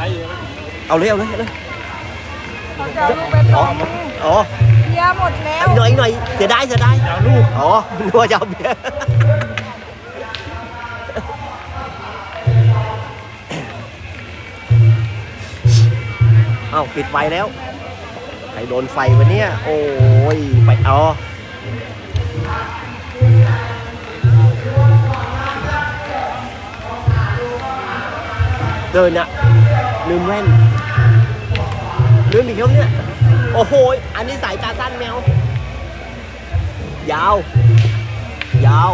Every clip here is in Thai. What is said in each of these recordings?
ไรอยู่เอาเลยเอาเลยเอาเลยเขาจะเอาลูกไปปอ๋อองอ๋อเบียร์หมดแล้วอีกหน่อยอีกหน่อยเสียดายเสียดายเอาลูกอ๋อนึกว่าจะเอาเบียร์เอ้าปิดไฟแล้วใครโดนไฟวะเนี่ย โอ้ยไฟอ๋อ เดินอะ ลืมแว่น ลืมอีกแล้วเนี่ย โอ้โห อันนี้สายตาสั้นแมว ยาว ยาว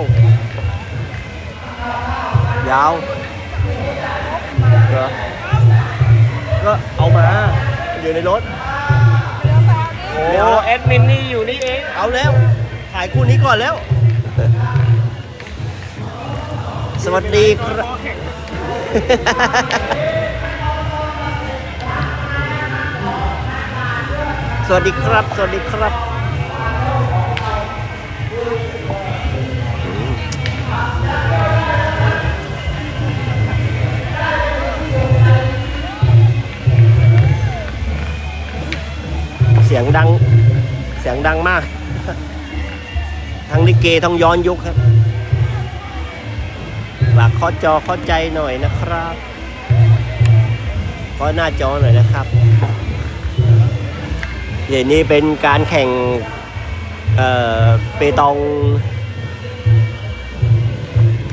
ยาวเหรอก็เอามา อยู่ในรถเดี๋ยวแอดมินนี่อยู่นี่เอง เอาแล้ว ถ่ายคู่นี้ก่อนแล้ว สวัสดีครับ สวัสดีครับ สวัสดีครับ เสียงดัง เสียงดังมาก ทั้งลิเกทั้งย้อนยุคครับฝากเคอจอเคอใจหน่อยนะครับเคอหน้าจอหน่อยนะครับ เดี๋ยวนี้เป็นการแข่งเอ่อเปตอง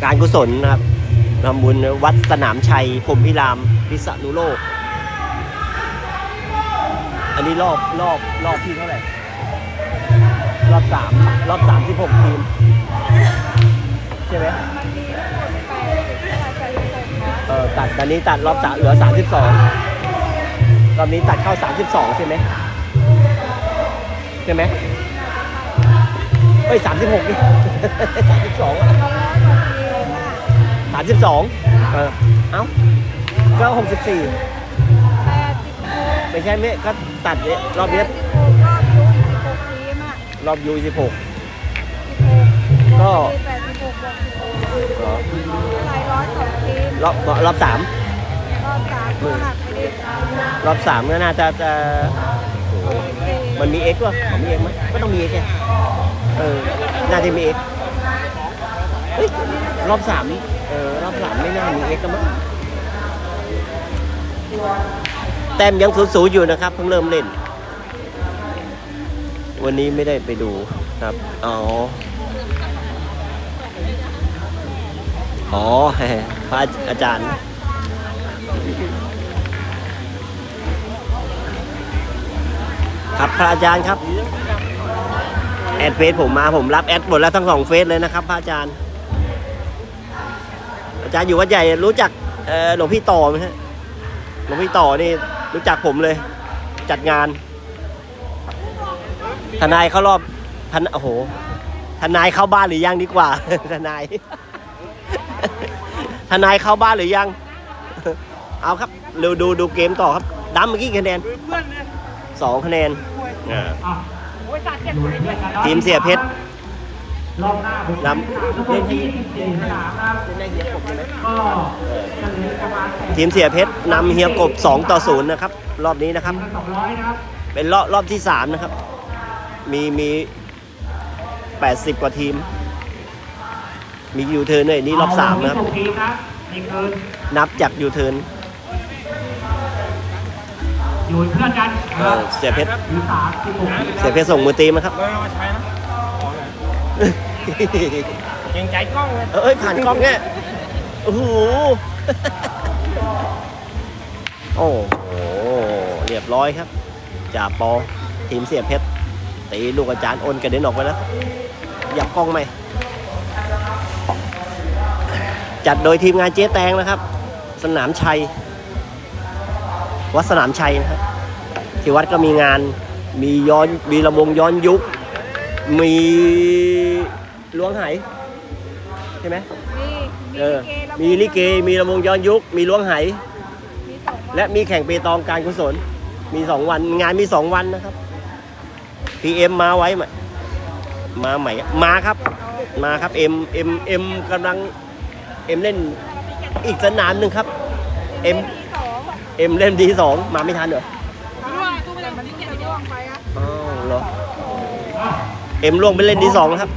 การกุศลนะครับทำบุญวัดสนามชัยพรมพิรามพิษณุโลก อันนี้รอบรอบรอบที่เท่าไหร่ รอบสามรอบสามที่หกทีม ใช่ไหมเออตัดตอนนี้ตัดรอบสามเหลือสามสิบสองรอบนี้ตัดเข้าสามสิบสองใช่ไหม ใช่ไหมเอ้ยสามสิบหกนี่สามสิบสองสามสิบสองเออเอ้าก็หกสิบสี่ไม่ใช่ไหมก็ตัดเนี่ยรอบเนี้ยรอบยุสิบหกทีมอะรอบยูสิบหกก็แปดสิบหกบวกสิบหกหลายร้อยสองทีมรอบรอบสามรอบสามก็หักไปดิรอบสามก็น่าจะจะโอ้โห มันมีเอ็กซ์ป่ะมันมีเอ็กซ์ไหมก็ต้องมีเอ็กซ์ไงเออ น่าจะมีเอ็กซ์เฮ้ย รอบสามเออ รอบสามไม่น่ามีเอ็กซ์กันมั้งแต้มยังสูงๆอยู่นะครับเพิ่งเริ่มเล่น วันนี้ไม่ได้ไปดูครับ อ๋อ อ๋อพระอาจารย์ ครับพระอาจารย์ครับ แอดเฟซผมมาผมรับแอดหมดแล้วทั้งสองเฟซเลยนะครับพระอาจารย์ อาจารย์อยู่วัดใหญ่รู้จักหลวงพี่ต่อไหมฮะหลวงพี่ต่อนี่รู้จักผมเลย จัดงาน ทนายเข้ารอบทนโอ้โหทนายเข้าบ้านหรือยังดีกว่า ทนาย ทนายเข้าบ้านหรือยัง เอาครับดูดูดูเกมต่อครับดำเมื่อกี้คะแนนเพื่อนเนี่ย สองคะแนนอ่าโอ้ยตัดเจ็บเลยด้วยทีมเสียเพชรรอบหน้าผมนำเล่นที่เจ็ดสนามนะครับเล่นได้เฮียกบใช่ไหมก็จะเหลือประมาณแปดทีมเสียเพชรนำเฮียกบ 2 ต่อ 0 นะครับ รอบนี้นะครับสองร้อยนะครับ เป็นรอบรอบที่ 3 นะครับ มีมี 80 กว่าทีม มียูเทิร์นด้วยนี่รอบ 3 นะครับเอาทีมนะนี่คือนับจากยูเทิร์น อยู่เพื่อนกันเออเสียเพชรอยู่สามสิบหกทีมเสียเพชรส่งมือตีนะครับเรามาใช้นะเกรงใจกล้องเลยเอ้ยผ่านกล้องเนี่ยโอ้โหโอ้โหเรียบร้อยครับจ่าปอทีมเสียเพชรตีลูกอาจารย์โอนกระเด็นออกไปแล้วหยับกล้องไหมจัดโดยทีมงานเจ๊แตงนะครับ สนามชัย วัดสนามชัยนะครับที่วัดก็มีงานมีย้อนมีระมงย้อนยุค มีล้วงไหใช่ไหมมีเออมีมีลิเกมีระมงย้อนยุค มีล้วงไหมีสองวันและมีแข่งเปตองการกุศล มีสองวันงานมีสองวันนะครับพีเอ็มมาไว้ไหมมาใหม่มาครับ มาครับเอ็มเอ็มเอ็มกำลังเอ็มเล่นอีกสนามหนึ่งครับเอ็มมีสอง เอ็มเล่นดีสองมาไม่ทันเหรอแต่มันจะล่วงไปอะอ๋อเหรอเอ็มล่วงไปเล่นดีสองนะครับ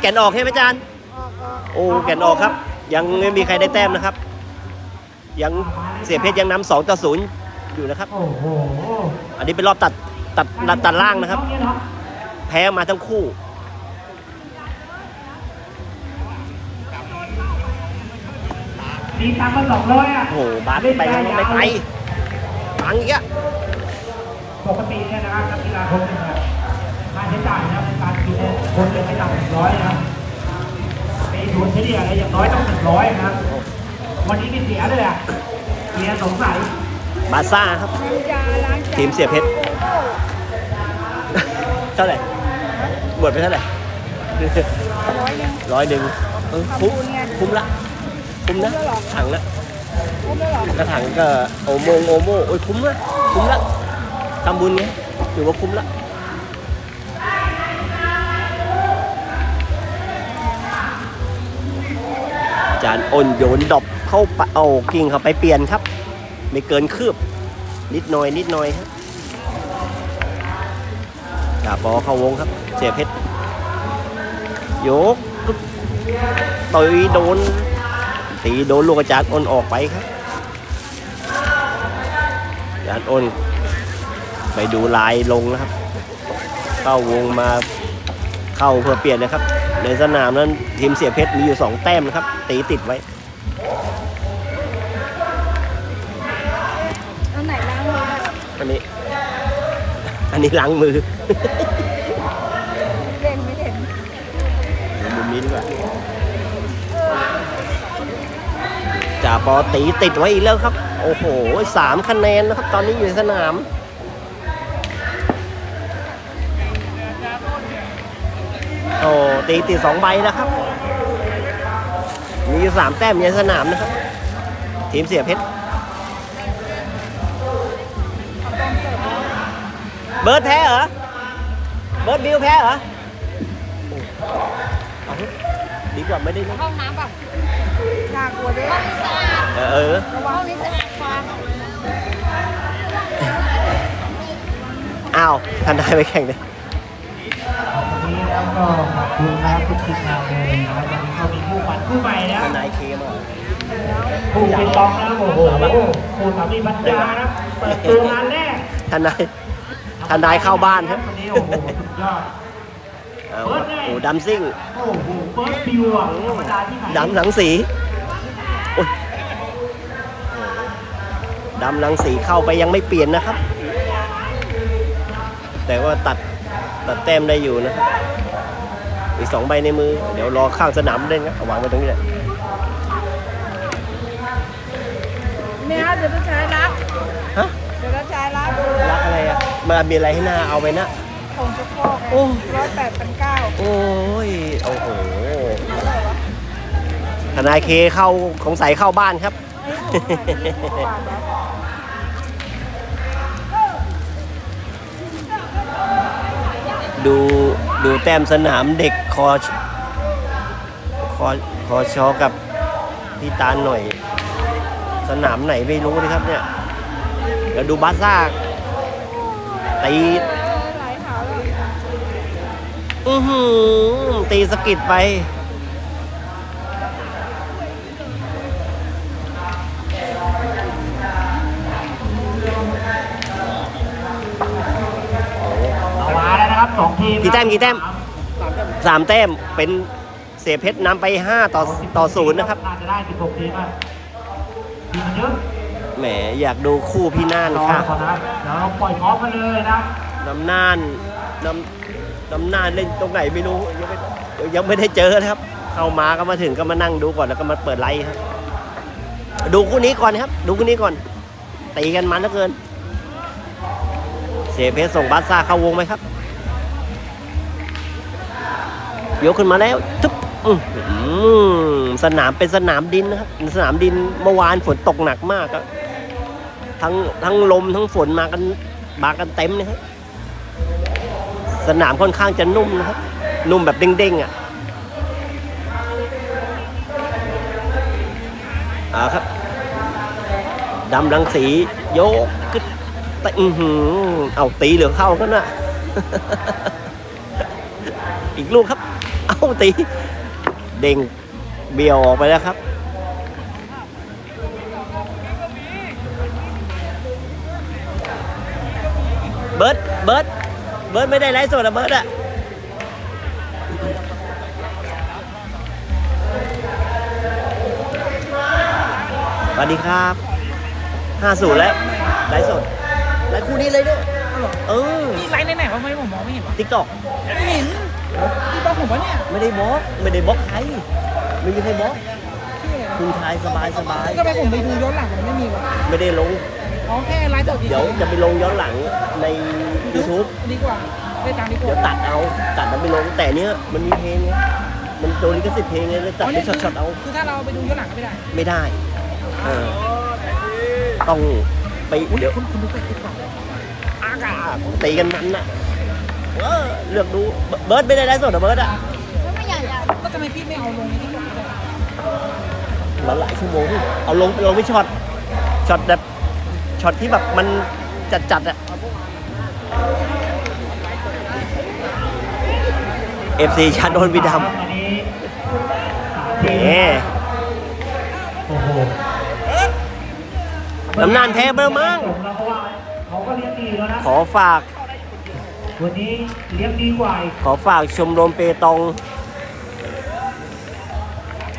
แกนออกใช่ไหมจารย์ออกออกโอ้แกนออกครับ ยังไม่มีใครได้แต้มนะครับ ยังเสียเพชรยังนำสองต่อศูนย์อยู่นะครับอันนี้เป็นรอบตัดตัดตัดล่างนะครับ แพ้มาทั้งคู่ มีตังค์มาสองร้อยอะโอ้โหบาสไปยังไม่ไปปังอีกอะปกติเนี่ยนะครับนักกีฬาคนหนึงอะค่าใช้จ่ายนะครับในการกินเนี่ยคนหนึ่งไม่ต่ำกว่าร้อยนะครับปีทุนเฉลี่ยอะไรอย่างน้อยต้องหนึ่งร้อยนะครับ วันนี้มีเสียเลยอะเสียสงสัยบาซ่าครับล้างจานล้างจานทีมเสียเพชรเท่าไหร่บวชไปเท่าไหร่ร้อยหนึ่งร้อยหนึ่งเออคุ้มทำบุญไงคุ้มละ คุ้มนะถังละกระถังก็โอโมงโอโมโอ้ยคุ้มละคุ้มละทำบุญไงถือว่าคุ้มละจานอ้นโยนดอบเข้าไปเอากิ่งเข้าไปเปลี่ยนครับ ไม่เกินคืบ นิดหน่อยนิดหน่อยครับจ่าปอเข้าวงครับเสียเพชรโยกต่อยโดน ตีโดนลูกอาจารย์อ้นออกไปครับอาจารย์อ้นไปดูลายลงนะครับ เข้าวงมาเข้าเพื่อเปลี่ยนนะครับ ในสนามนั้นทีมเสียเพชรมีอยู่สองแต้มนะครับ ตีติดไว้อันไหนล้างมืออะอันนี้ อันนี้ล้างมือเด่นไม่เด่นดูมุมนี้ดีกว่า ปอตีติดไว้อีกแล้วครับ โอ้โหสามคะแนนนะครับ ตอนนี้อยู่สนามโอ้ตีติดสองใบแล้วครับ มีสามแต้มอยู่ในสนามนะครับ ทีมเสียเพชร เบิร์ดแพ้เหรอ เบิร์ดบิวแพ้เหรอดีกว่าไม่ได้นห้องน้ำป่ะ น่ากลัวด้วยเออเออระวังห้องนี้สะอาดกว่าอ้าวทันได้ไปแข่งเลยวันนี้แล้วก็ขอบคุณนะครับทุกทีมงานเลยนะครับวันนี้ก็มีคู่ขวัญคู่ใหม่นะทันได้เคมาคู่เป็นตองนะโอ้โหคู่สามีปัญญานะเปิดตัวงานแรกทันได้ทันได้เข้าบ้านครับวันนี้โอ้โหสุดยอดเอาโอ้โหดำซิ่งโอ้โหเฟิร์สบิวอะธรรมดาที่ไหนดำหลังสีโอ้ย ดำหลังสีเข้าไปยังไม่เปลี่ยนนะครับ แต่ว่าตัดตัดแต้มได้อยู่นะครับอีกสองใบในมือ เดี๋ยวรอข้างสนามเล่นครับเอาวางไว้ตรงนี้แหละไม่เอาเดี๋ยวจะใช้รักฮะเดี๋ยวจะใช้รักรักอะไรอะมามีอะไรให้หน้าเอาไปนะของชุกโคกโอ้ร้อยแปดพันเก้าโอ้ยโอ้โหทนายเคเข้าของใสเข้าบ้านครับ ดพันกว่าบาทเหรอดูดูแต้มสนามเด็กคอชคอคอชอกับพี่ตาลหน่อย สนามไหนไม่รู้นะครับเนี่ยเดี๋ยวดูบาซ่าตีหลายขาวเลยอื้อหือตีสะกิดไป กี่แต้มกี่แต้มสามแต้มเป็นเสียเพชรนำไป 5 ต่อต่อศูนย์นะครับน่าจะได้สิบหกทีมอะทีมมันเยอะแหมอยากดูคู่พี่น่านรอค่ะก่อนนะเดี๋ยวเราปล่อยพร้อมกันเลยนะน้ำน่านน้ำน้ำน่านเล่นตรงไหนไม่รู้ยังไม่ยังไม่ได้เจอนะครับ เข้ามาก็มาถึงก็มานั่งดูก่อนแล้วก็มาเปิดไลฟ์ครับดูคู่นี้ก่อนครับ ดูคู่นี้ก่อนตีกันมันเหลือเกิน เสียเพชรส่งบาสซ่าเข้าวงไหมครับ ยกขึ้นมาแล้วทุบอื้อหือสนามเป็นสนามดินนะครับสนามดินเมื่อวานฝนตกหนักมากครับทั้งทั้งลมทั้งฝนมากันมากันเต็มเลยครับสนามค่อนข้างจะนุ่มนะครับ นุ่มแบบเด้งๆอะอ่าครับดำรังสีโยกกึดแต่อือหือเอาตีเหลือเข้ากันนะอีกลูกครับ ตีเด้งเบี่ยวออกไปแล้วครับเบิร์ดเบิร์ดเบิร์ดไม่ได้ไลฟ์สดอะเบิร์ดอะสวัสดีครับห้าศูนย์แล้วไลฟ์สดไลฟ์คู่นี้เลยด้วยเออ นี่ไลน์ไหนๆวะไม่ผมมองไม่เห็นวะติ๊กต็อกไม่เห็น ที่บ้านผมวะเนี่ยไม่ได้บล็อกไม่ได้บล็อกใครไม่มีใครบล็อกเชื่อคุณชายสบายสบายทำไมผมไปดูย้อนหลังมันไม่มีวะไม่ได้ลงอ๋อแค่ไลฟ์สดเดี๋ยวจะไปลงย้อนหลังใน YouTube ดีกว่าได้ตังค์ดีกเดี๋ยวว่าตัดเอาตัดแล้วไปลงแต่เนี้ยมันมีเพลงไงมันโดนลิขสิทธิ์เพลงไงเลยตัดเป็นช็อตๆเอาคือถ้าเราไปดูย้อนหลังก็ไม่ได้ ไม่ได้เออต้องไปเดี๋ยวคุณคุณดูไปติ๊กต็อกอากาตีกันมันน่ะ เออเลือกดูเบิร์ดไม่ได้ไลฟ์สดเหรอเบิร์ดอะก็ทำไมพี่ไม่เอาลงในติ๊กต็อกมันหลายชั่วโมงพี่เอาลงลงไปช็อตช็อตแบบช็อตที่แบบมันจัดจัดๆอะเอฟซีชาโดนบีดำอันนี้สามแหทีมโอ้โหน้ำนานแพ้เบอร์มั้งผมแล้วเพราะว่าเขาก็เลี้ยงดีแล้วนะขอฝาก วันนี้เลี้ยงดีกว่าอีกขอฝากชมรมเปตอง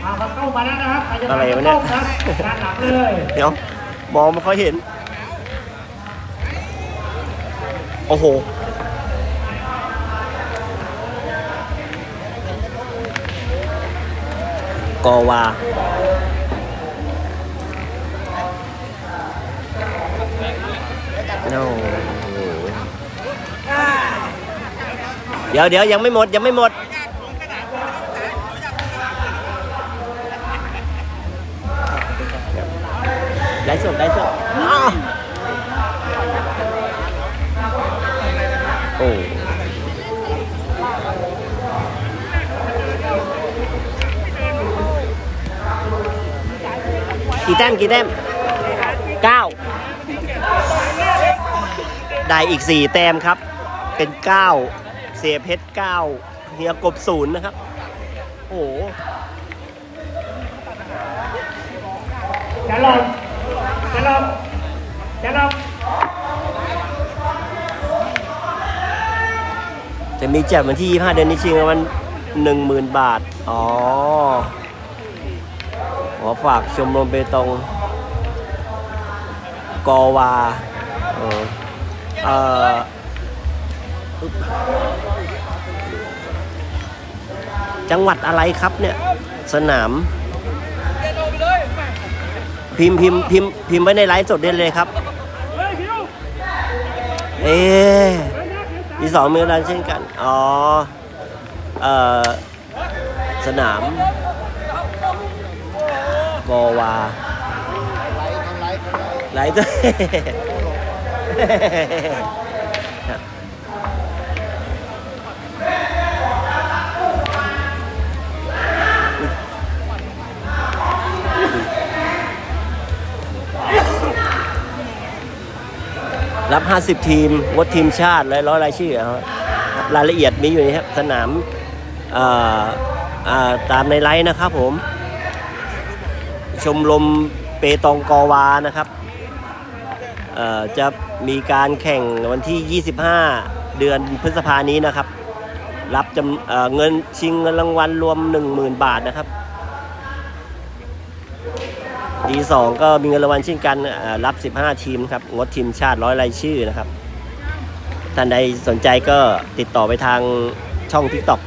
เอามาเข้ามาแล้วนะครับใครจะอะไรมาวะเนี่ยต้มครับด้านหลังเลยเดี๋ยวมองไม่ค่อยเห็น โอ้โห กอวาโน้ เดี๋ยวเดี๋ยวยังไม่หมดยังไม่หมดไลฟ์สดไลฟ์สดโอ้กี่แต้มกี่แต้มเก้าได้อีกสี่แต้มครับ เป็นเก้า เสียเพชรเก้าเฮียกบศูนย์นะครับ โอ้โหจะลงจะลงจะลงจะมีแจกวันที่ 25 เดือนนี้ชิงรางวัล10,000บาท อ๋อขอฝากชมรมเปตองกอวาเออเอ่ออึ๊บ จังหวัดอะไรครับเนี่ย สนาม พิมพ์พิมพ์พิมพ์พิมพ์ไว้ในไลฟ์สดได้เลยครับ เอ๊ะมีสองเมืองดันเช่นกัน อ๋อ เอ่อ สนามกอวาไลท์ด้วย รับ 50 ทีมวดทีมชาติและร้อยรายชื่อครับรายละเอียดมีอยู่นี่ครับสนามตามในไลน์นะครับผม ชมรมเปตองกอวานะครับจะมีการแข่งวันที่ 25 เดือนพฤษภานี้นะครับ รับเเงินชิงเงินรางวัลรวม 10,000 บาทนะครับ ดีสองก็มีเงินรางวัลเช่นกันรับ 15 ทีมครับงดทีมชาติร้อยรายชื่อนะครับ ท่านใดสนใจก็ติดต่อไปทางช่อง TikTok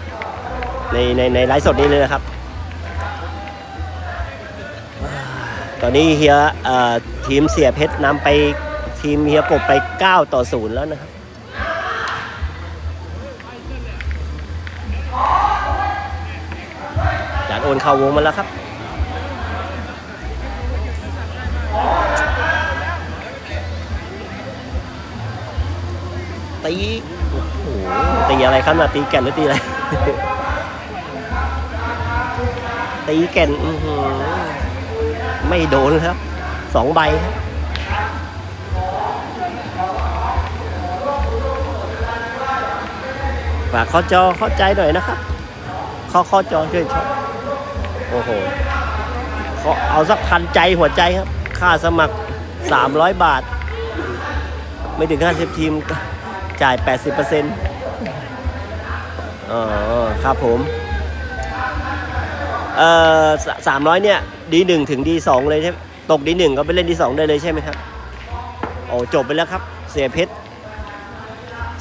ในในในไลฟ์สดนี้เลยนะครับ ตอนนี้เฮียทีมเสียเพชรนำไปทีมเฮียกบไป 9 ต่อ 0 แล้วนะครับจานโอนเข้าวงมาแล้วครับ ตีโอ้โหตีอะไรครับนาตีแก่นหรือตีอะไร ตีแก่นไม่โดนครับสองใบฝากข้อจอเข้าใจหน่อยนะครับ ข้อข้อจอช่วยชอบโอ้โหเขาเอาสักพันใจหัวใจครับ ค่าสมัคร 300 บาท ไม่ถึงห้าสิบทีม จ่าย 80%อ๋อครับผม เอ่อสามร้อยเนี่ยดีหนึ่งถึงดีสองเลยใช่ไหมตกดีหนึ่งก็ไปเล่นดีสองได้เลยใช่ไหมครับ โอ้จบไปแล้วครับ เสียเพชร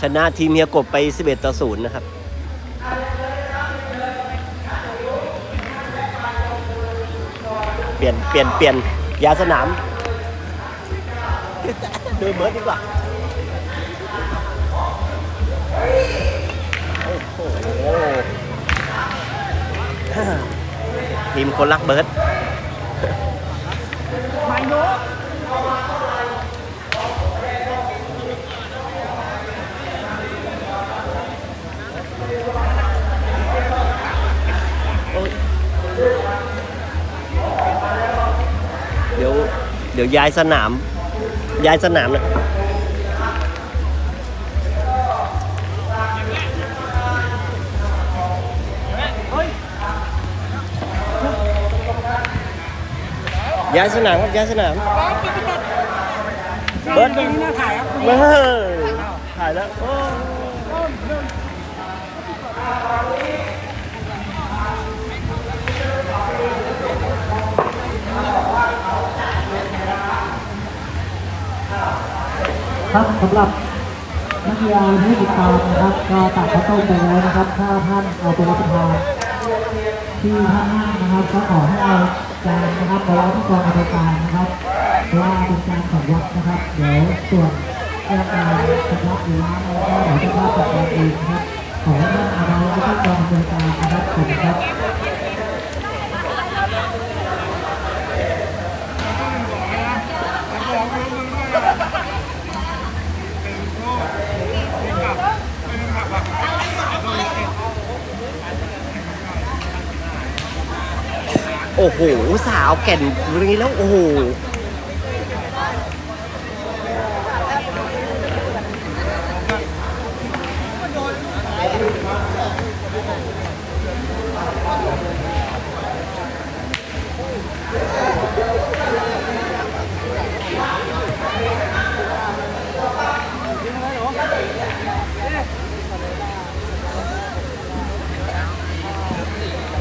ชนะทีมเฮียกบไป 11 ต่อ 0 นะครับเปลี่ยนเปลี่ยนเปลี่ยนยาสนามดูเบิร์ดดีกว่า ทีมคนรักเบิร์ดไม่โน้เดี๋ยว เดี๋ยวย้ายสนาม ย้ายสนามนะ ย้ายสนามครับย้ายสนามเบิร์ดตรงนี้น่าถ่ายครับเบิร์ดถ่ายแล้วโอ้ครับสำหรับนักกีฬาที่ติดตามนะครับก็ตัดข้าวต้มไปแล้วนะครับ ถ้าท่านเอาไปรับประทาน ที่ท่าน้างนะครับก็ขอให้เอาจานนะครับไปไว้ที่กองอำนวยการนะครับเพราะว่าเป็นการของวัดนะครับ เดี๋ยวส่วนเรื่องการชำระหรือล้างอะไรก็เดี๋ยวจะว่าจัดการเองนะครับขอให้ท่านเอาไปไว้ที่กองอำนวยการนะครับขอบคุณครับ โอ้โห สาวแก่นเรื่องนี้แล้วโอ้โห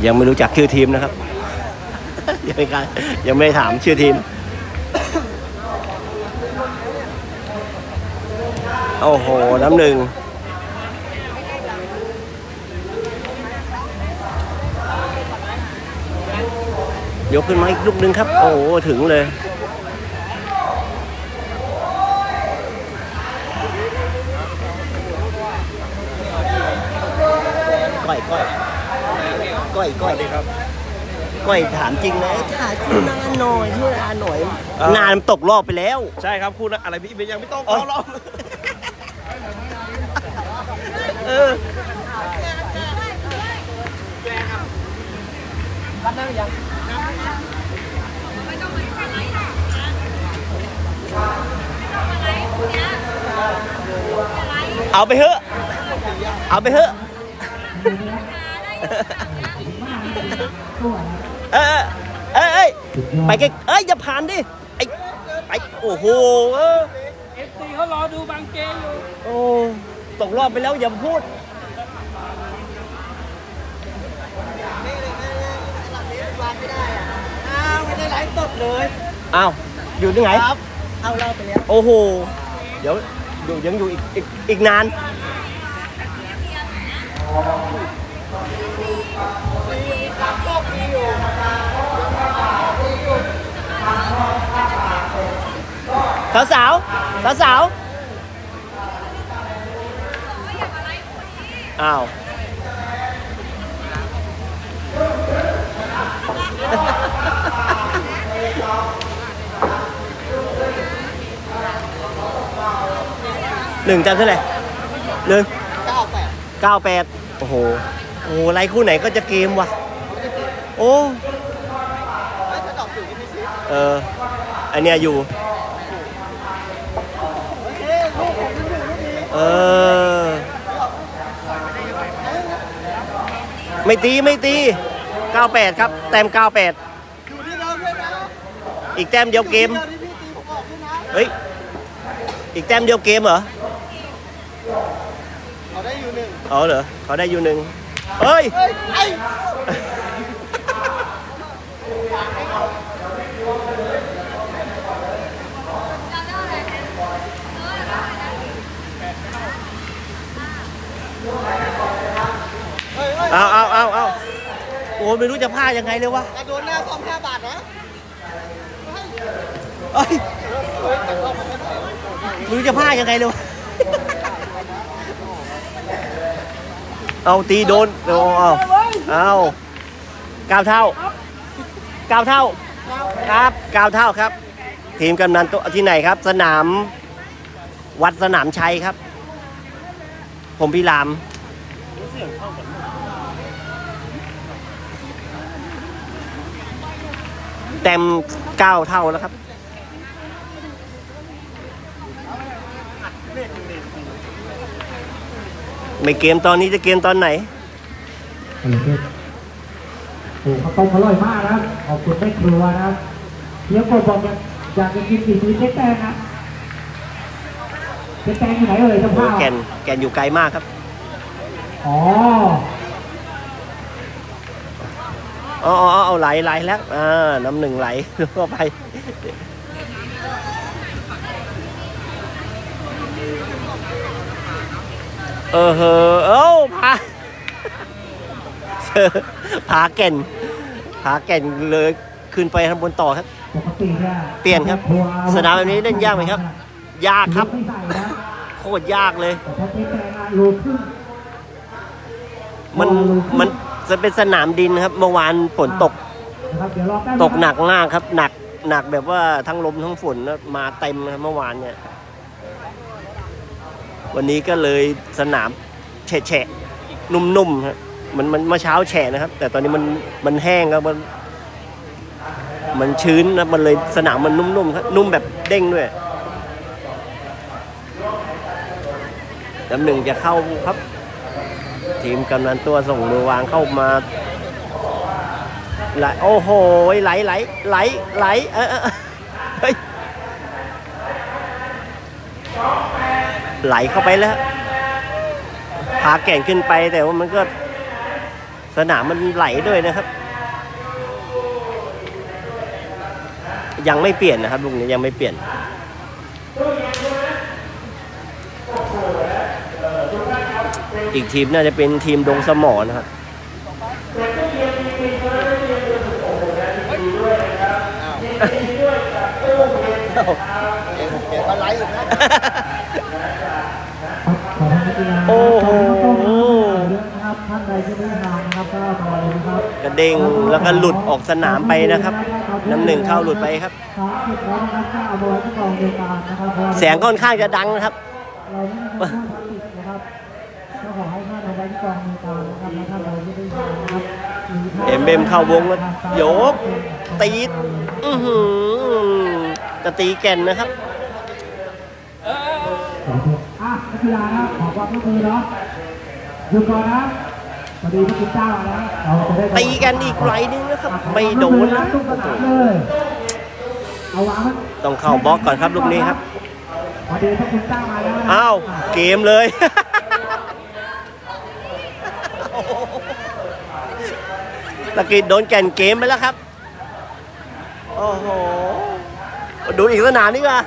ยังไม่รู้จักชื่อทีมนะครับ ยังไม่กล้ายังไม่ได้ถามชื่อทีม โอ้โห น้ำหนึ่งยกขึ้นมาอีกลูกหนึ่งครับ โอ้โห ถึงเลย ก้อยก้อยก้อยก้อยครับ ก้อยถามจริงเลยถ่ายคุณนานหน่อยช่วยนานหน่อย เออ นานมันตกรอบไปแล้ว ใช่ครับคุณอะไรพี่ยังไม่ต้องอ๋อเอาหรอกเออเอาไปเถอะ เอาไปเถอะ เออเออเอ้ยไปใกล้เอ้ยอย่าผ่านดิไอ้ไปโอ้โหเออเอฟซีเขารอดูบางเกมอยู่โอ้ตกรอบไปแล้วอย่าพูดไม่ได้ไลฟ์สดเลยอ้าวอยู่ที่ไหนครับเอาเราไปแล้วโอ้โหเดี๋ยวอยู่ยังอยู่อีกอีกอีกนาน สาวสาวสาวสาวอ้าวหนึ่งจำเท่าไหร่หนึ่งเก้าแปดเก้าแปดโอ้โห โอ้โหไล่คู่ไหนก็จะเกมว่ะ โอ้เออ อันเนี้ยอยู่ เฮ้ยลูกผมยัง อยู่ลูกนี้เออไม่ตีไม่ตี 98 ครับ แต้ม 98 อยู่ที่เดิมเลยนะอีกแต้มเดียวเกมเดิมที่พี่ตีผมออกด้วยนะเฮ้ย อีกแต้มเดียวเกมเหรอ เขาได้อยู่หนึ่งอ๋อเหรอเขาได้อยู่หนึ่งเฮ้ย เฮ้ยไอ้ เฮ้ยเฮ้ยเอาเอาเอาเอาโอ้ไม่รู้จะพลาดยังไงเลยวะกระโดนหน้าซ่อมห้าบาทนะเอ้ยเฮ้ยแต่เข้ามาไม่ได้ไม่รู้จะพลาดยังไงเลยวะเอาตีโดนเอาเอาเอาเก้าเท่าเก้าเท่าครับเก้าเท่าครับ ทีมกำนันโตที่ไหนครับ สนามวัดสนามชัยครับ ผมพิราม เต็มเก้าเท่าแล้วครับ ไม่เกมตอนนี้จะเกมตอนไหนโอ้โหโอ้โหข้าวต้มอร่อยมากนะครับ ขอบคุณแม่ครัวนะครับเฮียกบบอกอยากอยากจะกินสีมือเจ๊แตงนะเจ๊แตงอยู่ไหนเอ่ยเจ้าโอ้ภาพแกนแกนอยู่ไกลมากครับ อ๋อ อ๋ออ๋อเอาไหลไหลแล้วอ่าน้ำหนึ่งไหลเข้าไปเออเฮอเอ้าพาพาแก่นพาแก่นเลยขึ้นไปข้างบนต่อครับปกติเนี่ยเปลี่ยนครับ สนามแบบนี้เล่นยากไหมครับ ยากครับไม่ใส่นะโคตรยากเลยแต่ถ้าเจ๊แตงอะโลครึ่งมันมัน จะเป็นสนามดินครับ เมื่อวานฝนตก นะครับเดี๋ยวรอแป๊บตกหนักมากครับ หนักหนักแบบว่าทั้งลมทั้งฝนนะมาเต็มนะครับเมื่อวานเนี่ย วันนี้ก็เลยสนามแฉะๆนุ่มๆครับมันมันเมื่อเช้าแฉะนะครับ แต่ตอนนี้มันมันแห้งครับมัน มันชื้นนะมันเลยสนามมันนุ่มๆครับนุ่มแบบเด้งด้วยน้ำหนึ่งจะเข้าครับ ทีมกำนันตัวส่งมือวางเข้ามาไหลโอ้โหไหลไหลไหลไหลเออเออเฮ้ยไหลเข้าไปแล้วพาแก่งขึ้นไปแต่ว่ามันก็สนามมันไหลด้วยนะครับ ยังไม่เปลี่ยนนะครับลุงนี้ยังไม่เปลี่ยน อีกทีมน่าจะเป็นทีมดงสมอนะครับโอ้โหกระเด้งแล้วก็หลุดออกสนามไปนะครับ น้ำหนึ่งเข้าหลุดไปครับ แสงค่อนข้างจะดังนะครับ ที่ไม่ได้ทานนะครับหรือท่านเอ็มเบมเข้าวงแล้วโยก ตีดอื้อหือจะตีแก่นนะครับอะนักกีฬานะขอความร่วมมือเนาะหยุดก่อนนะพอดีพระคุณเจ้าแล้วเราจะได้ตีกันอีกไหลนึงนะครับ ไม่โดนนะทุกสนามเลยเอาวางไว้ต้องเข้าบล็อกก่อนครับลูกนี้ครับพอดีพระคุณเจ้ามาแล้วนะอ้าวเกมเลยะกี้โดนแก่นเกมไปแล้วครับ โอ้โห ดูอีกสนามนี่ว่า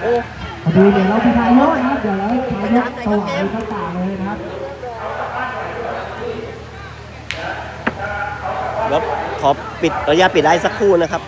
โอ้พอดีเดี๋ยวเราไปถ่ายยกนะครับ เดี๋ยวเราถ่ายยกตัวไหนก็ต่างเลยนะครับแล้วขอปิดระยะปิดได้สักครู่นะครับ